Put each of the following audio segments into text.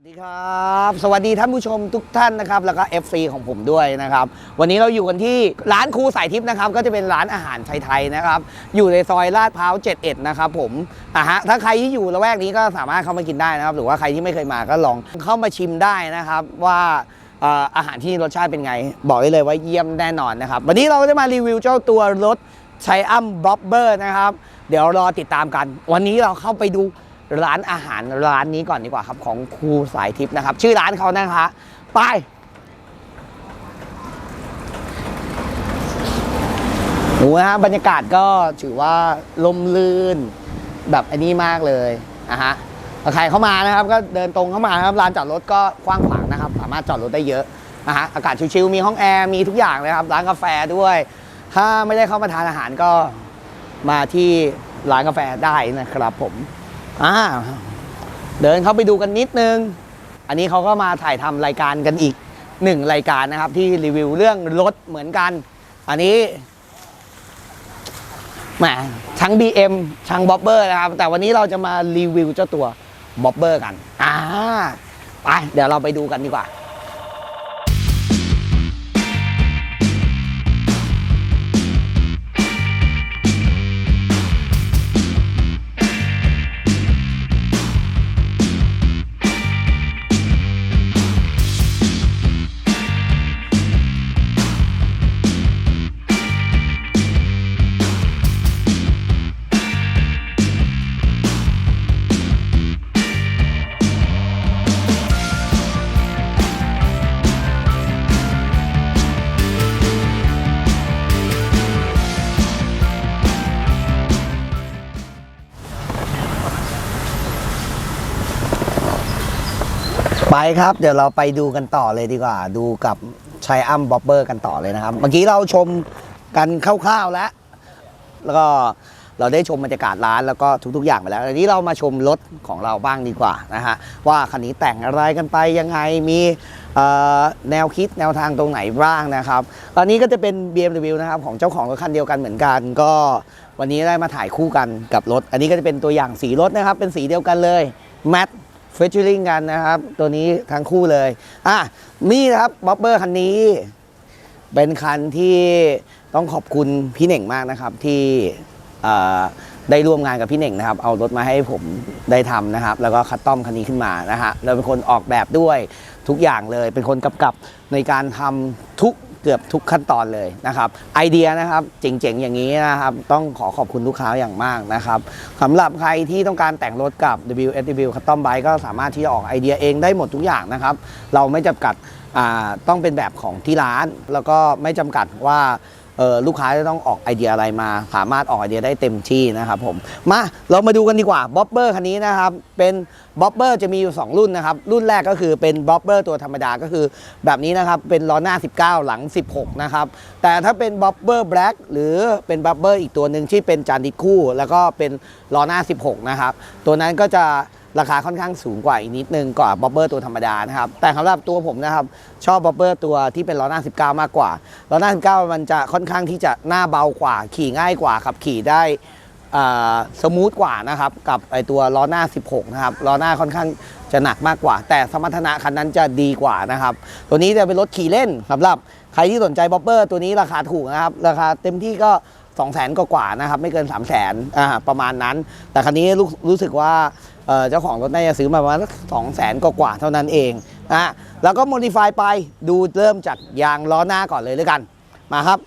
สวัสดีครับ สวัสดีท่านผู้ชมทุกท่านนะครับ แล้วก็ FC ของผมด้วยนะครับ วันนี้เราอยู่กันที่ร้านครูสายทิพย์นะครับ ก็จะเป็นร้านอาหารไทยๆนะครับ อยู่ในซอยลาดพร้าว 71 นะครับผมอะฮะ ถ้าใครที่อยู่ละแวกนี้ก็สามารถเข้ามากินได้นะครับ หรือว่าใครที่ไม่เคยมาก็ลองเข้ามาชิมได้นะครับ ว่าอาหารที่รสชาติเป็นไง บอกได้เลยว่าเยี่ยมแน่นอนนะครับ วันนี้เราจะมารีวิวเจ้าตัวรถไชอัมบ็อบเบอร์นะครับ เดี๋ยวรอติดตามกัน วันนี้เราเข้าไปดู ร้านอาหารร้านนี้ก่อนดีกว่าครับของครูสายทิพย์นะครับ ชื่อร้านเขานะคะไปดูนะฮะบรรยากาศก็ถือว่าลมลื่นแบบอันนี้มากเลยนะฮะใครเข้ามานะครับ ก็เดินตรงเข้ามาครับลานจอดรถก็กว้างขวางนะครับ สามารถจอดรถได้เยอะนะฮะอากาศชิวๆมีห้องแอร์มีทุกอย่างเลยครับร้านกาแฟด้วย ถ้าไม่ได้เข้ามาทานอาหารก็มาที่ร้านกาแฟได้นะครับผม อ่าเดินเข้าไปดูกันนิดนึง อันนี้เขาก็มาถ่ายทำรายการกันอีกหนึ่งรายการนะครับ ที่รีวิวเรื่องรถเหมือนกัน อันนี้แหมทั้ง BM ทั้งบ๊อบเบอร์นะครับ แต่วันนี้เราจะมารีวิวเจ้าตัวบ๊อบเบอร์กัน อ่า ไป เดี๋ยวเราไปดูกันดีกว่า ไปครับ เดี๋ยวเราไปดูกันต่อเลยดีกว่า ดูกับชัยอัมบ๊อบเบอร์กันต่อเลยนะครับ เมื่อกี้เราชมกันคร่าวๆแล้ว แล้วก็เราได้ชมบรรยากาศร้านแล้วก็ทุกๆ อย่างไปแล้วทีนี้เรามาชมรถของเราบ้างดีกว่านะฮะว่าคันนี้แต่งอะไรกันไปยังไงมีแนวคิดแนวทางตรงไหนบ้างนะครับ ตอนนี้ก็จะเป็น BMW นะครับของเจ้าของรถคันเดียวกันเหมือนกัน ก็วันนี้ได้มาถ่ายคู่กันกับรถ อันนี้ก็จะเป็นตัวอย่างสีรถนะครับเป็นสีเดียวกันเลยแมท เฟเจอริงกันนะครับ ตัวนี้ทั้งคู่เลยอะนี่นะครับบ๊อบเบอร์คันนี้ เป็นคันที่ต้องขอบคุณพี่เหน่งมากนะครับที่ได้ร่วมงานกับพี่เหน่งนะครับ เอารถมาให้ผมได้ทำนะครับ แล้วก็คัดต้อมคันนี้ขึ้นมานะฮะเราเป็นคนออกแบบด้วยทุกอย่างเลย เป็นคนกำกับในการทำทุก เกือบทุกขั้นตอนเลยนะครับไอเดียนะครับเจ๋งๆอย่างนี้นะครับต้องขอขอบคุณลูกค้าอย่างมากนะครับสำหรับใครที่ต้องการแต่งรถกับ WSW Custom Bike ก็สามารถที่จะออกไอเดียเองได้หมดทุกอย่างนะครับ เราไม่จำกัดต้องเป็นแบบของที่ร้าน แล้วก็ไม่จำกัดว่า ลูกค้าจะต้องออกไอเดียอะไรมา สามารถออกไอเดียได้เต็มที่นะครับผมมาเรามาดูกันดีกว่าบ๊อบเบอร์คันนี้นะครับเป็นบ๊อบเบอร์จะมีอยู่ 2 รุ่นนะครับ รุ่นแรกก็คือเป็นบ๊อบเบอร์ตัวธรรมดาก็คือ แบบนี้นะครับ เป็นล้อหน้า 19 หลัง 16 นะครับ แต่ถ้าเป็นบ๊อบเบอร์แบล็กหรือเป็นบ๊อบเบอร์อีกตัวหนึ่งที่เป็นจานดิคู่ แล้วก็เป็นล้อหน้า 16 นะครับ ตัวนั้นก็จะ ราคาค่อนข้างสูงกว่าอีกนิดนึงกว่าบอบเบอร์ตัวธรรมดานะครับแต่สำหรับตัวผมนะครับชอบบอบเบอร์ตัวที่เป็นล้อหน้า 19 มากกว่าล้อหน้า 19 มันจะค่อนข้างที่จะหน้าเบากว่า ขี่ง่ายกว่าขับขี่ได้สมูทกว่านะครับกับไอตัวล้อหน้า 16 นะครับล้อหน้าค่อนข้างจะหนักมากกว่า แต่สมรรถนะคันนั้นจะดีกว่านะครับ ตัวนี้จะเป็นรถขี่เล่นสำหรับใครที่สนใจบอบเบอร์ตัวนี้ราคาถูกนะครับ ราคาเต็มที่ก็ 2 0 0 0 0 0กว่านะครับ ไม่เกิน 3 0 0 0 0นประมาณนั้น แต่คันนี้รู้รู้สึกว่า เจ้าของรถน่าจะซื้อมาประมาณสองแสนกว่าเท่านั้นเองนะแล้วก็โมดิฟายไปดูเริ่มจากยางล้อหน้าก่อนเลยด้วยกันมาครับ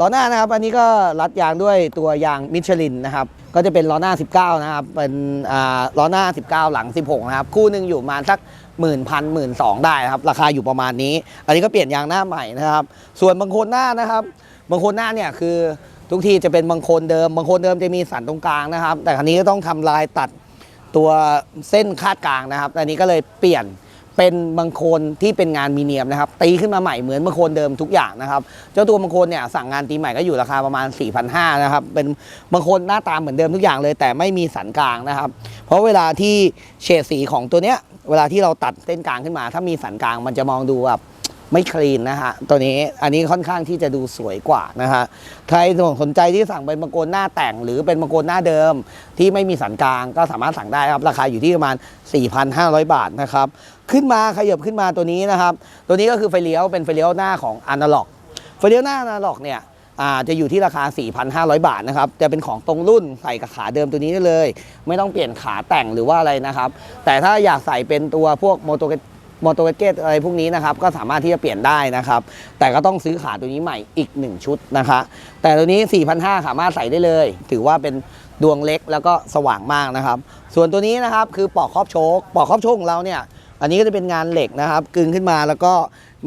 ล้อหน้านะครับอันนี้ก็รัดยางด้วยตัวยางมิชลินนะครับก็จะเป็นล้อหน้า 19 นะครับเป็นล้อหน้า 19 หลัง 16 นะครับ คู่หนึ่งอยู่ประมาณสักหมื่นพันหมื่นสองได้นะครับ ราคาอยู่ประมาณนี้ อันนี้ก็เปลี่ยนยางหน้าใหม่นะครับ ส่วนบางคนหน้านะครับ บางคนหน้าเนี่ยคือทุกทีจะเป็นบางคนเดิม บางคนเดิมจะมีสันตรงกลางนะครับ แต่ครั้นี้ก็ต้องทำลายตัด ตัวเส้นคาดกลางนะครับ อันนี้ก็เลยเปลี่ยนเป็นบางโคนที่เป็นงานมีเนียมนะครับ ตีขึ้นมาใหม่เหมือนบางโคนเดิมทุกอย่างนะครับ เจ้าตัวบางโคนเนี่ยสั่งงานตีใหม่ก็อยู่ราคาประมาณ 4,500นะครับ เป็นบางโคนหน้าตาเหมือนเดิมทุกอย่างเลย แต่ไม่มีสันกลางนะครับ เพราะเวลาที่เฉดสีของตัวเนี้ย เวลาที่เราตัดเส้นกลางขึ้นมา ถ้ามีสันกลางมันจะมองดูแบบ ไม่คลีนนะฮะตัวนี้อันนี้ค่อนข้างที่จะดูสวยกว่านะฮะใครสนใจที่สั่งเป็นมังกรหน้าแต่ง หรือเป็นมังกรหน้าเดิม ที่ไม่มีสันกลางก็สามารถสั่งได้ครับ ราคาอยู่ที่ประมาณ 4,500 บาทนะครับขึ้นมาขยับขึ้นมาตัวนี้นะครับ ตัวนี้ก็คือไฟเลี้ยวเป็นไฟเลี้ยวหน้าของอนาล็อกไฟเลี้ยวหน้าอนาล็อกเนี่ยจะอยู่ที่ราคา 4,500 บาทนะครับ จะเป็นของตรงรุ่นใส่กับขาเดิมตัวนี้ได้เลย ไม่ต้องเปลี่ยนขาแต่งหรือว่าอะไรนะครับ แต่ถ้าอยากใส่เป็นตัวพวกโมโต มอเตอร์เกตอะไรพวกนี้นะครับก็สามารถที่จะเปลี่ยนได้นะครับ แต่ก็ต้องซื้อขาตัวนี้ใหม่อีก 1 ชุดนะคะ แต่ตัวนี้ 4,500 สามารถใส่ได้เลย ถือว่าเป็นดวงเล็กแล้วก็สว่างมากนะครับ ส่วนตัวนี้นะครับคือปลอกครอบโชคปลอกครอบโชคของเราเนี่ยอันนี้ก็จะเป็นงานเหล็กนะครับ กึงขึ้นมาแล้วก็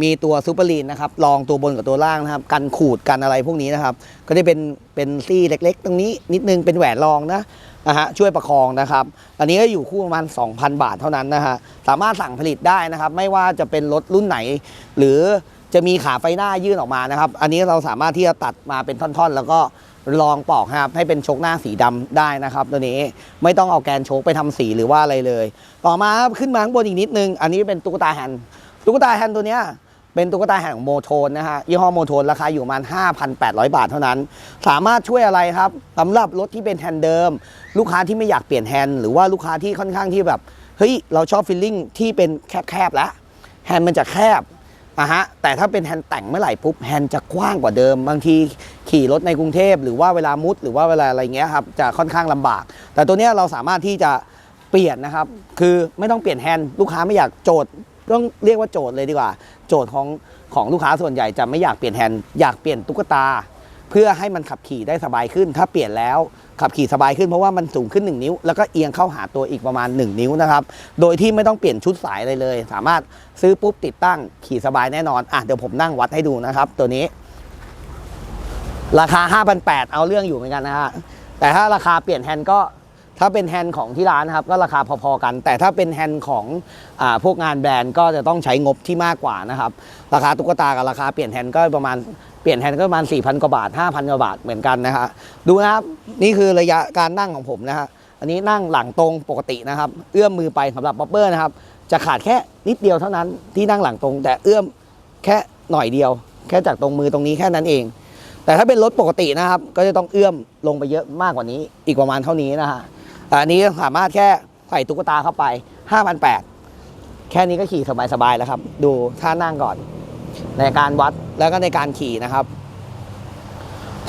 มีตัวซูเปอร์ลีนนะครับรองตัวบนกับตัวล่างนะครับ กันขูดกันอะไรพวกนี้นะครับ ก็จะเป็นเป็นซี่เล็ก ๆ ตรงนี้นิดนึงเป็นแหวนรองนะนะฮะช่วยประคองนะครับ อันนี้ก็อยู่คู่ประมาณ 2,000 บาทเท่านั้นนะฮะสามารถสั่งผลิตได้นะครับ ไม่ว่าจะเป็นรถรุ่นไหน หรือจะมีขาไฟหน้ายื่นออกมานะครับ อันนี้เราสามารถที่จะตัดมาเป็นท่อนๆ แล้วก็ลองปอกครับให้เป็นโชคหน้าสีดำได้นะครับ ตัวนี้ไม่ต้องเอาแกนโชคไปทำสีหรือว่าอะไรเลย ต่อมาขึ้นมาข้างบนอีกนิดนึง อันนี้เป็นตุ๊กตาแฮนด์ตุ๊กตาแฮนตัวเนี้ย เป็นตุ๊กตาแฮนด์ของโมโทนนะฮะยี่ห้อโมโทนราคาอยู่ประมาณ 5,800 บาทเท่านั้น สามารถช่วยอะไรครับสำหรับรถที่เป็นแฮนด์เดิม ลูกค้าที่ไม่อยากเปลี่ยนแฮนด์หรือว่าลูกค้าที่ค่อนข้างที่แบบเฮ้ยเราชอบฟีลลิ่งที่เป็นแคบๆแล้วแฮนด์มันจะแคบอะฮะแต่ถ้าเป็นแฮนด์แต่งเมื่อไหร่ปุ๊บแฮนด์จะกว้างกว่าเดิม บางทีขี่รถในกรุงเทพหรือว่าเวลามุดหรือว่าเวลาอะไรเงี้ยครับจะค่อนข้างลำบาก แต่ตัวเนี้ยเราสามารถที่จะเปลี่ยนนะครับ คือไม่ต้องเปลี่ยนแฮนด์ลูกค้าไม่อยากโจทย์ต้องเรียกว่าโจทย์เลยดีกว่า โจทย์ของของลูกค้าส่วนใหญ่จะไม่อยากเปลี่ยนแฮนด์อยากเปลี่ยนตุ๊กตา เพื่อให้มันขับขี่ได้สบายขึ้น ถ้าเปลี่ยนแล้วขับขี่สบายขึ้นเพราะว่ามันสูงขึ้น 1 นิ้ว แล้วก็เอียงเข้าหาตัวอีกประมาณ 1 นิ้วนะครับ โดยที่ไม่ต้องเปลี่ยนชุดสายอะไรเลย สามารถซื้อปุ๊บติดตั้งขี่สบายแน่นอนอะเดี๋ยวผมนั่งวัดให้ดูนะครับ ตัวนี้ ราคา 5,800 เอาเรื่องอยู่เหมือนกันนะฮะแต่ถ้าราคาเปลี่ยนแฮนด์ก็ ถ้าเป็นแฮนด์ของที่ร้านนะครับก็ราคาพอๆกัน แต่ถ้าเป็นแฮนด์ของอพวกงานแบรนด์ก็จะต้องใช้งบที่มากกว่านะครับ ราคาตุ๊กตากับราคาเปลี่ยนแฮนด์ก็ประมาณเปลี่ยนแฮนด์ก็ประมาณ 4,000 กว่าบาท 5,000 กว่าบาทเหมือนกันนะฮะดูนะครับนี่คือระยะการนั่งของผมนะฮะอันนี้นั่งหลังตรงปกตินะครับ เอื้อมมือไปสำหรับบ๊อบเบอร์นะครับจะขาดแค่นิดเดียวเท่านั้นที่นั่งหลังตรง แต่เอื้อมแค่หน่อยเดียว แค่จากตรงมือตรงนี้แค่นั้นเอง แต่ถ้าเป็นรถปกตินะครับ ก็จะต้องเอื้อมลงไปเยอะมากกว่านี้อีกประมาณเท่านี้นะฮะ อันนี้สามารถแค่ใส่ตุ๊กตาเข้าไป 5,800 แค่นี้ก็ขี่สบายๆแล้วครับ ดูท่านั่งก่อน ในการวัดแล้วก็ในการขี่นะครับ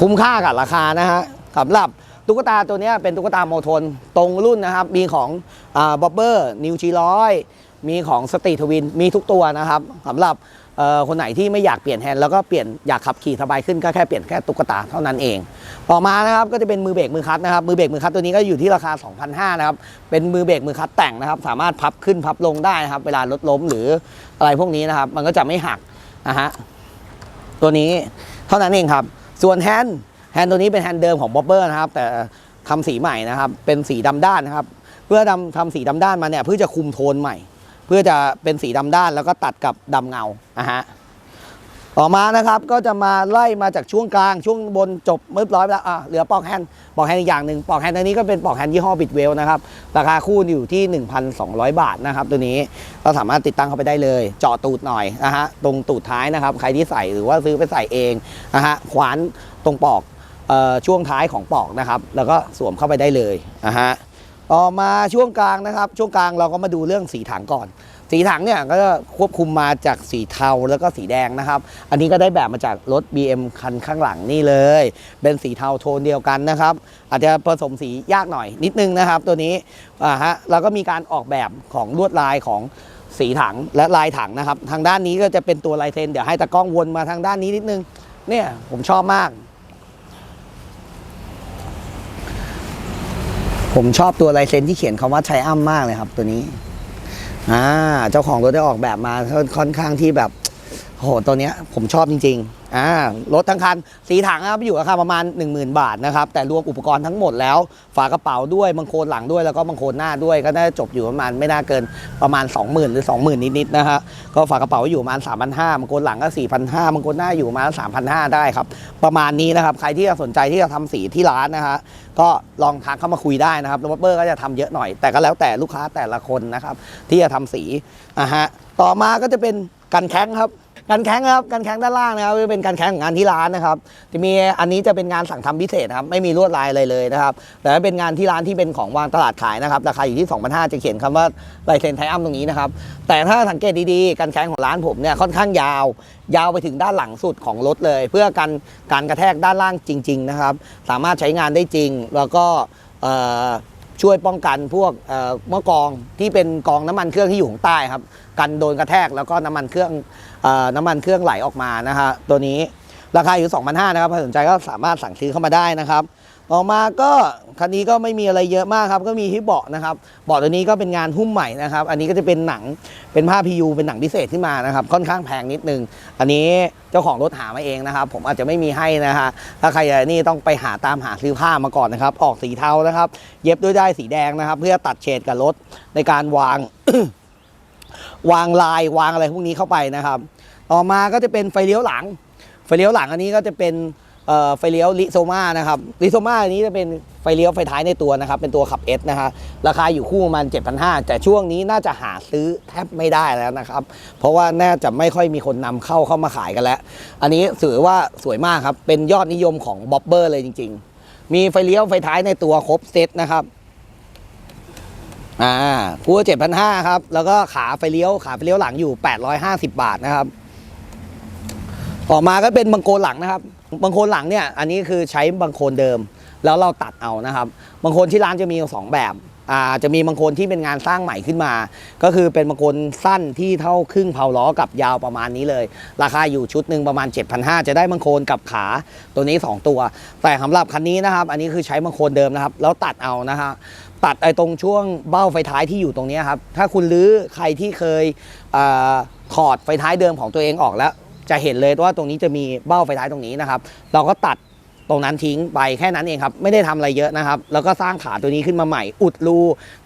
คุ้มค่ากับราคานะฮะสำหรับตุ๊กตาตัวนี้เป็นตุ๊กตาโมทนตรงรุ่นนะครับ มีของบ๊อบเบอร์นิวจีร้อยมีของสตีทวินมีทุกตัวนะครับสำหรับ คนไหนที่ไม่อยากเปลี่ยนแฮนด์แล้วก็เปลี่ยนอยากขับขี่สบายขึ้นก็แค่เปลี่ยนแค่ตุ๊กตาเท่านั้นเอง ต่อมานะครับก็จะเป็นมือเบรกมือคัดนะครับมือเบรกมือคัดตัวนี้ก็อยู่ที่ราคา 2,500นะครับเป็นมือเบรกมือคัดแต่งนะครับ สามารถพับขึ้นพับลงได้นะครับ เวลารถล้มหรืออะไรพวกนี้นะครับ มันก็จะไม่หักนะฮะตัวนี้เท่านั้นเองครับ ส่วนแฮนด์แฮนด์ตัวนี้เป็นแฮนด์เดิมของบ๊อบเบอร์นะครับ แต่ทำสีใหม่นะครับ เป็นสีดำด้านนะครับ เพื่อดำทำสีดำด้านมาเนี่ยเพื่อจะคุมโทนใหม่ พื่อจะเป็นสีดำด้านแล้วก็ตัดกับดำเงานะฮะต่อมานะครับก็จะมาไล่มาจากช่วงกลางช่วงบนจบเรียบร้อยแล้วอะเหลือปลอกแฮนด์ปอกแฮนด์อีกอย่างหนึ่งปลอกแฮนด์ตัวนี้ก็เป็นปลอกแฮนด์ยี่ห้อบิดเวลนะครับราคาคู่อยู่ที่ 1,200 บาทนะครับ ตัวนี้เราสามารถติดตั้งเข้าไปได้เลย เจาะตูดหน่อยนะฮะตรงตูดท้ายนะครับ ใครที่ใส่หรือว่าซื้อไปใส่เองนะฮะขวานตรงปลอกเอ่อช่วงท้ายของปลอกนะครับ แล้วก็สวมเข้าไปได้เลยนะฮะ ต่อมาช่วงกลางนะครับ ช่วงกลางเราก็มาดูเรื่องสีถังก่อน สีถังเนี่ยก็ควบคุมมาจากสีเทาแล้วก็สีแดงนะครับ อันนี้ก็ได้แบบมาจากรถ BM คันข้างหลังนี่เลย เป็นสีเทาโทนเดียวกันนะครับ อาจจะผสมสียากหน่อยนิดนึงนะครับ ตัวนี้อ่าฮะแล้วก็มีการออกแบบของลวดลายของสีถังและลายถังนะครับ ทางด้านนี้ก็จะเป็นตัวลายเซ็นเดี๋ยวให้ตากล้องวนมาทางด้านนี้นิดนึงเนี่ยผมชอบมาก ผมชอบตัวลายเซ็นที่เขียนคาว่าไทอัมมากเลยครับตัวนี้ อ่า เจ้าของรถได้ออกแบบมาค่อนข้างที่แบบโหตัวเนี้ย ผมชอบจริง ๆ อ่ารถทั้งคันสีถังนะครับอยู่ราคาประมาณ 10,000 บาทนะครับ แต่รวมอุปกรณ์ทั้งหมดแล้ว ฝากระเป๋าด้วยบังโคนหลังด้วยแล้วก็บังโคนหน้าด้วย ก็น่าจะจบอยู่ประมาณไม่น่าเกินประมาณ 20,000 หรือ 20,000 นิดๆนะฮะก็ฝากระเป๋าอยู่ประมาณ 3,500บังโคนหลังก็ 4,500บังโคนหน้าอยู่ประมาณ 3,500 ได้ครับ ประมาณนี้นะครับ ใครที่สนใจที่จะทำสีที่ร้านนะฮะก็ลองทักเข้ามาคุยได้นะครับรถเบอร์ก็จะทำเยอะหน่อย แต่ก็แล้วแต่ลูกค้าแต่ละคนนะครับที่จะทำสีอะฮะต่อมาก็จะเป็นกันแข้งครับ กันแข้งครับกันแข้งด้านล่างนะครับเป็นการแข้งของงานที่ร้านนะครับ จะมีอันนี้จะเป็นงานสั่งทำพิเศษครับไม่มีลวดลายอะไรเลยนะครับแต่เป็นงานที่ร้านที่เป็นของวางตลาดขายนะครับราคาอยู่ที่2,500จะเขียนคำว่าลายเซ็นไทอัมตรงนี้นะครับแต่ถ้าสังเกตดีๆกันแข้งของร้านผมเนี่ยค่อนข้างยาว ยาวไปถึงด้านหลังสุดของรถเลย เพื่อกันการกระแทกด้านล่างจริง ๆ นะครับ สามารถใช้งานได้จริง แล้วก็ช่วยป้องกันพวกเอ่อกองที่เป็นกองน้ำมันเครื่องที่อยู่ข้างใต้ครับ กันโดนกระแทกแล้วก็น้ำมันเครื่อง น้ำมันเครื่องไหลออกมานะฮะตัวนี้ราคาอยู่2,500นะครับใครสนใจก็สามารถสั่งซื้อเข้ามาได้นะครับต่อมาก็คันนี้ก็ไม่มีอะไรเยอะมากครับ ก็มีที่เบาะนะครับเบาะตัวนี้ก็เป็นงานหุ้มใหม่นะครับ อันนี้ก็จะเป็นหนังเป็นผ้าพียูเป็นหนังพิเศษขึ้นมานะครับ ค่อนข้างแพงนิดนึง อันนี้เจ้าของรถหามาเองนะครับ ผมอาจจะไม่มีให้นะฮะถ้าใครอยากนี่ต้องไปหาตามหาซื้อผ้ามาก่อนนะครับ ออกสีเทานะครับ เย็บด้วยได้ายสีแดงนะครับ เพื่อตัดเฉดกับรถในการวาง วางลายวางอะไรพวกนี้เข้าไปนะครับ ต่อมาก็จะเป็นไฟเลี้ยวหลัง ไฟเลี้ยวหลังอันนี้ก็จะเป็นไฟเลี้ยวลิโซมานะครับลิโซมาอันนี้จะเป็นไฟเลี้ยวไฟท้ายในตัวนะครับ เป็นตัวขับ S นะฮะราคาอยู่คู่ประมาณ7,500 แต่ช่วงนี้น่าจะหาซื้อแทบไม่ได้แล้วนะครับ เพราะว่าน่าจะไม่ค่อยมีคนนำเข้าเข้ามาขายกันแล้ว อันนี้ถือว่าสวยมากครับ เป็นยอดนิยมของบ๊อบเบอร์เลยจริง ๆ มีไฟเลี้ยวไฟท้ายในตัวครบเซตนะครับ อ่าคู่เจ็ดพันห้าครับ แล้วก็ขาไฟเลี้ยวขาไฟเลี้ยวหลังอยู่850บาทนะครับต่อมาก็เป็นบังโคลนหลังนะครับบังโคลนหลังเนี่ย อันนี้คือใช้บังโคลนเดิม แล้วเราตัดเอานะครับบังโคลนที่ร้านจะมีสองแบบอ่าจะมีบางโคลนที่เป็นงานสร้างใหม่ขึ้นมา ก็คือเป็นบางโคลนสั้นที่เท่าครึ่งเผาล้อกับยาวประมาณนี้เลย ราคาอยู่ชุดหนึ่งประมาณ 7,500 จะได้บางโคลนกับขาตัวนี้ 2 ตัว แต่สำหรับคันนี้นะครับ อันนี้คือใช้บางโคลนเดิมนะครับ แล้วตัดเอานะฮะ ตัดไอ้ตรงช่วงเบ้าไฟท้ายที่อยู่ตรงนี้ครับ ถ้าคุณรื้อใครที่เคยถอดไฟท้ายเดิมของตัวเองออกแล้ว จะเห็นเลยว่าตรงนี้จะมีเบ้าไฟท้ายตรงนี้นะครับ เราก็ตัดตรงนั้นทิ้งไปแค่นั้นเองครับ ไม่ได้ทำอะไรเยอะนะครับ แล้วก็สร้างขาตัวนี้ขึ้นมาใหม่ อุดรู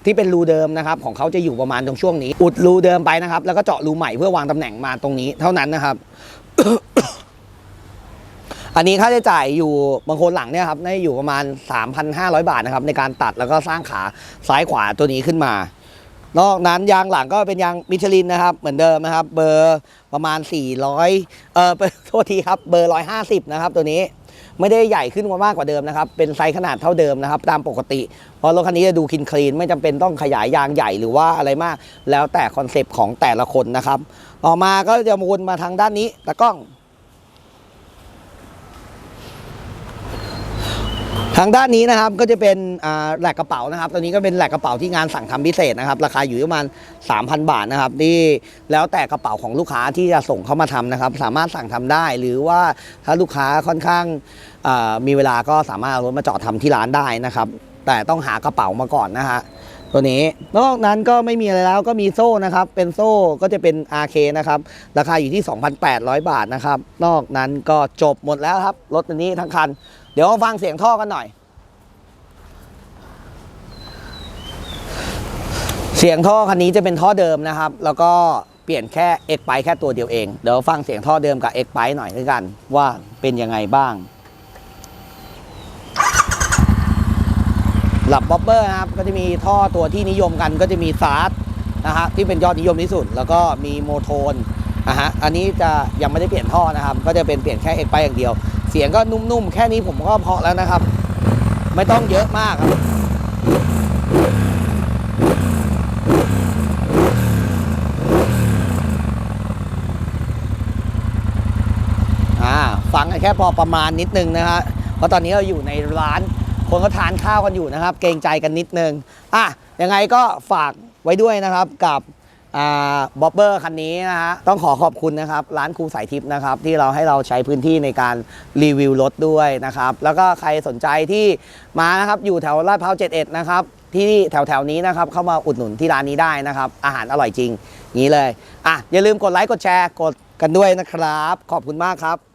ที่เป็นรูเดิมนะครับ ของเขาจะอยู่ประมาณตรงช่วงนี้ อุดรูเดิมไปนะครับ แล้วก็เจาะรูใหม่เพื่อวางตำแหน่งมาตรงนี้เท่านั้นนะครับ อันนี้ค่าใช้จ่ายอยู่บางคนหลังเนี่ยครับน่าจะอยู่ประมาณ 3,500 บาทนะครับในการตัดแล้วก็สร้างขาซ้ายขวาตัวนี้ขึ้นมา นอกนั้นยางหลังก็เป็นยางมิชลินนะครับ เหมือนเดิมนะครับ เบอร์ประมาณ 400 เออโทษทีครับเบอร์ 150 นะครับตัวนี้ไม่ได้ใหญ่ขึ้นมามากกว่าเดิมนะครับ เป็นไซส์ขนาดเท่าเดิมนะครับ ตามปกติ เพราะรถคันนี้จะดูคินคลีนไม่จำเป็นต้องขยายยางใหญ่หรือว่าอะไรมาก แล้วแต่คอนเซปต์ของแต่ละคนนะครับ ต่อมาก็จะวนมาทางด้านนี้ตะกล้อง ทางด้านนี้นะครับก็จะเป็นแหลกกระเป๋านะครับตัวนี้ก็เป็นแหลกกระเป๋าที่งานสั่งทำพิเศษนะครับ ราคาอยู่ประมาณ 3,000 บาทนะครับที่แล้วแต่กระเป๋าของลูกค้าที่จะส่งเข้ามาทำนะครับ สามารถสั่งทำได้ หรือว่าถ้าลูกค้าค่อนข้างมีเวลาก็สามารถเอารถมาจอดทำที่ร้านได้นะครับ แต่ต้องหากระเป๋ามาก่อนนะฮะตัวนี้นอกนั้นก็ไม่มีอะไรแล้วก็มีโซ่นะครับ เป็นโซ่ก็จะเป็น RK นะครับ ราคาอยู่ที่ 2,800 บาทนะครับ นอกนั้นก็จบหมดแล้วครับรถตัวนี้ทั้งคัน เดี๋ยวมาฟังเสียงท่อกันหน่อย เสียงท่อคันนี้จะเป็นท่อเดิมนะครับ แล้วก็เปลี่ยนแค่ X ไปแค่ตัวเดียวเอง เดี๋ยวฟังเสียงท่อเดิมกับ X ไปหน่อยด้วยกัน ว่าเป็นยังไงบ้าง หลับบ๊อบเบอร์นะครับ ก็จะมีท่อตัวที่นิยมกันก็จะมีซาร์ดนะฮะที่เป็นยอดนิยมที่สุด แล้วก็มีโมโทนนะฮะ อันนี้จะยังไม่ได้เปลี่ยนท่อนะครับ ก็จะเป็นเปลี่ยนแค่ X ไปอย่างเดียว เสียงก็นุ่มๆ แค่นี้ผมก็พอแล้วนะครับ ไม่ต้องเยอะมากครับอ่าฟังกันแค่พอประมาณนิดนึงนะฮะเพราะตอนนี้เราอยู่ในร้าน คนก็ทานข้าวกันอยู่นะครับ เกรงใจกันนิดนึงอะยังไงก็ฝากไว้ด้วยนะครับกับ บ็อบเบอร์คันนี้นะฮะต้องขอขอบคุณนะครับ ร้านครูสายทิพย์นะครับ ที่เราให้เราใช้พื้นที่ในการรีวิวรถด้วยนะครับ แล้วก็ใครสนใจที่มานะครับ อยู่แถวลาดพร้าว71 นะครับ ที่แถวแถวๆนี้นะครับ เข้ามาอุดหนุนที่ร้านนี้ได้นะครับ อาหารอร่อยจริงนี้เลยอะอย่าลืมกดไลค์กดแชร์กดกันด้วยนะครับ ขอบคุณมากครับ